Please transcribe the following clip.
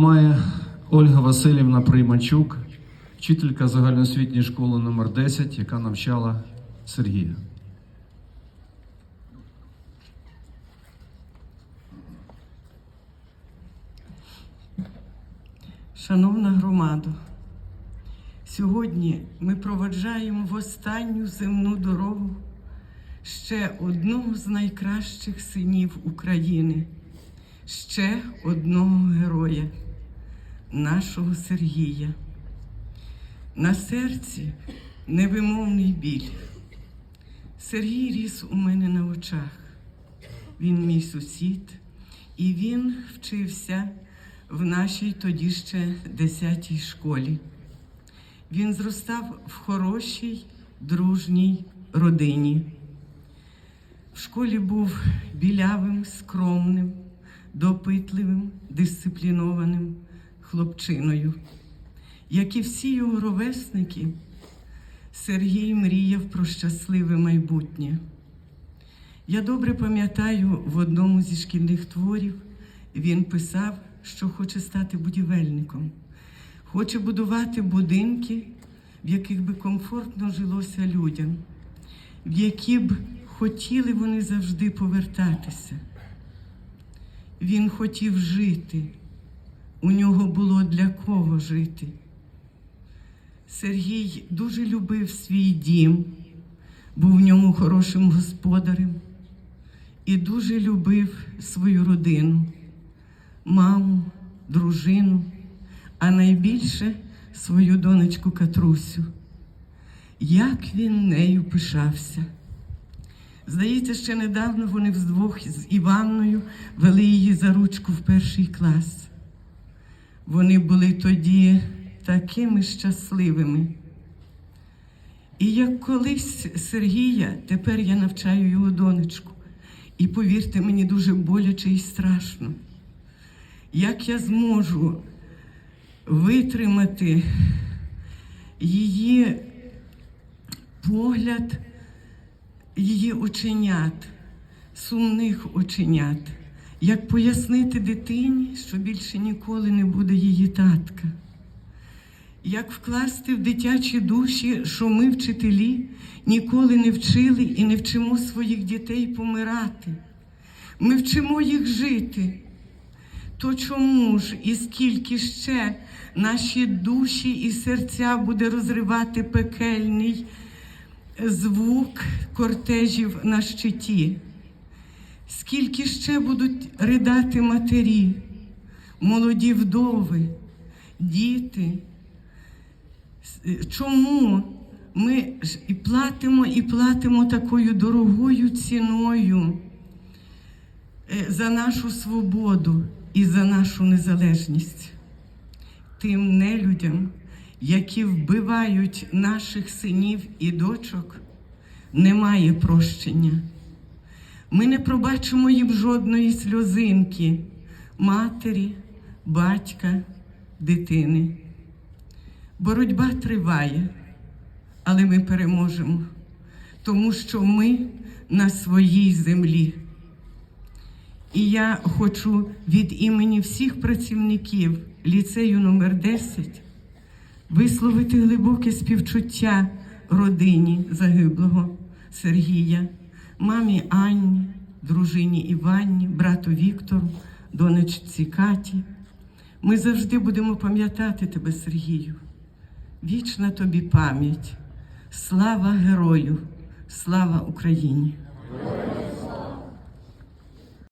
Має Ольга Васильівна Приймачук, вчителька загальноосвітньої школи номер 10 яка навчала Сергія. Шановна громадо, сьогодні ми проводжаємо в останню земну дорогу ще одного з найкращих синів України, ще одного героя, нашого Сергія. На серці невимовний біль. Сергій ріс у мене на очах. Він мій сусід, і він вчився в нашій тоді ще 10-й школі. Він зростав в хорошій, дружній родині. В школі був білявим, скромним, допитливим, дисциплінованим хлопчиною. Як і всі його ровесники, Сергій мріяв про щасливе майбутнє. Я добре пам'ятаю, в одному зі шкільних творів він писав, що хоче стати будівельником, хоче будувати будинки, в яких би комфортно жилося людям, в які б хотіли вони завжди повертатися. Він хотів жити, у нього було для кого жити. Сергій дуже любив свій дім, був в ньому хорошим господарем і дуже любив свою родину, маму, дружину, а найбільше свою донечку Катрусю. Як він нею пишався. Здається, ще недавно вони вдвох з Іванною вели її за ручку в перший клас. Вони були тоді такими щасливими. І як колись Сергія, тепер я навчаю його донечку. І повірте мені, дуже боляче і страшно. Як я зможу витримати її погляд, її оченят, сумних оченят, як пояснити дитині, що більше ніколи не буде її татка. Як вкласти в дитячі душі, що ми, вчителі, ніколи не вчили і не вчимо своїх дітей помирати. Ми вчимо їх жити. То чому ж і скільки ще наші душі і серця буде розривати пекельний звук кортежів на щиті? Скільки ще будуть ридати матері, молоді вдови, діти? Чому ми ж і платимо, і платимо такою дорогою ціною е, за нашу свободу і за нашу незалежність? Тим нелюдям, які вбивають наших синів і дочок, немає прощення. Ми не пробачимо їм жодної сльозинки матері, батька, дитини. Боротьба триває, але ми переможемо, тому що ми на своїй землі. І я хочу від імені всіх працівників ліцею номер 10 висловити глибоке співчуття родині загиблого Сергія, мамі Анні, дружині Іванні, брату Віктору, донечці Каті. Ми завжди будемо пам'ятати тебе, Сергію. Вічна тобі пам'ять, слава герою, слава Україні!